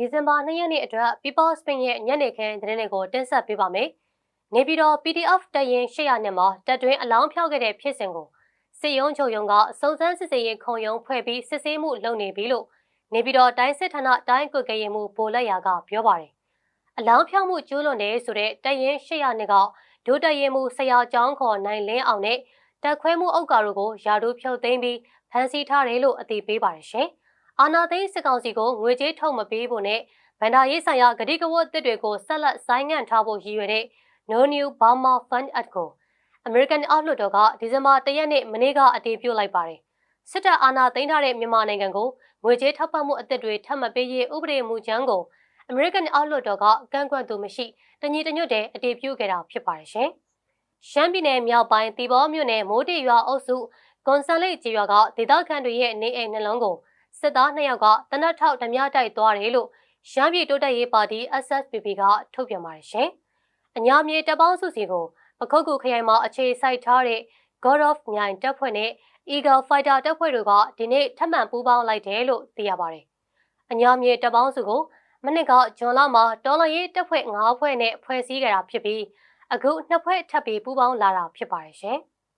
ဒီဇင်ဘာ2ရက်နေ့အတွက် People Spain ရဲ့ညနေခင်းသတင်းတွေကိုတင်ဆက်ပေးပါမယ်။နေပြည်တော် PDF တရင်800နဲ့မှာတပ်တွင်းအလောင်းဖြောက်ခဲ့တဲ့ဖြစ်စဉ်ကိုစစ်ရုံးချုပ်ရုံးကစုံစမ်းစစ်ဆေးရေးခုံရုံးဖွဲ့ပြီးစစ်ဆေးမှုလုပ်နေပြီလို့နေပြည်တော်တိုင်းစစ်ဌာနတိုင်းကွက်ကရေးမှုဗိုလ်လက်ရာကပြောပါတယ်။အလောင်းဖြောက်မှုကျူးလွန်တယ်ဆိုတဲ့တရင်800နဲ့ကဒုတရင်မှုဆရာကျောင်းခေါ်နိုင်လင်းအောင်နဲ့တက်ခွဲမှုအုပ်ကာတို့ကိုယာတို့ဖြုတ်သိမ်းပြီးဖမ်းဆီးထားတယ်လို့အသိပေးပါတယ်ရှင်။ အာနာသိန်းစစ်ကောင်စီကိုငွေကြေးထုတ်မပေးဖို့နဲ့ဗန္ဒာရေးဆိုင်ရာဂတိကဝတ်အသစ်တွေကိုဆက်လက်ဆိုင်းငံ့ထားဖို့ရည်ရွယ်တဲ့ No New Burma Fund Act ကို American အောက်လွှတ်တော်ကဒီဇင်ဘာ၁ရက်နေ့မနေ့ကအတည်ပြုလိုက်ပါတယ်။စစ်တပ်အာဏာသိမ်းထားတဲ့မြန်မာနိုင်ငံကိုငွေကြေးထောက်ပံ့မှုအသစ်တွေထပ်မပေးရေးဥပဒေမူကြမ်းကို American အောက်လွှတ်တော်ကကန့်ကွက်သူမရှိတညီတညွတ်တဲ့အတည်ပြုခဲ့တာဖြစ်ပါတယ်ရှင်။ရှမ်းပြည်နယ်မြောက်ပိုင်းတီဘောမြို့နယ်မိုးတေရွာအုပ်စုကွန်ဆန်လိတ်ကျေးရွာကဒေသခံတွေရဲ့နေအိမ်နှလုံးကို စစ်သားနှစ်ယောက်ကတနက်ထောက်ဓမြတိုက်သွားတယ်လို့ရှမ်းပြည်တိုးတက်ရေးပါတီ SSPP ကထုတ်ပြန်ပါတယ်ရှင်။အညာမြေတပ်ပေါင်းစုစီကိုပခုတ်ကူခရိုင်မှာအခြေစိုက်ထားတဲ့ God of မြိုင်တပ်ဖွဲ့နဲ့ Eagle Fighter တပ်ဖွဲ့တို့ကဒီနေ့ထပ်မံပူးပေါင်းလိုက်တယ်လို့သိရပါတယ်။အညာမြေတပ်ပေါင်းစုကိုမနစ်ကဂျွန်လမှာတော်လရေးတပ်ဖွဲ့၅ဖွဲ့နဲ့ဖွဲ့စည်းကြတာဖြစ်ပြီးအခုနှစ်ဖွဲ့ထပ်ပြီးပူးပေါင်းလာတာဖြစ်ပါတယ်ရှင်။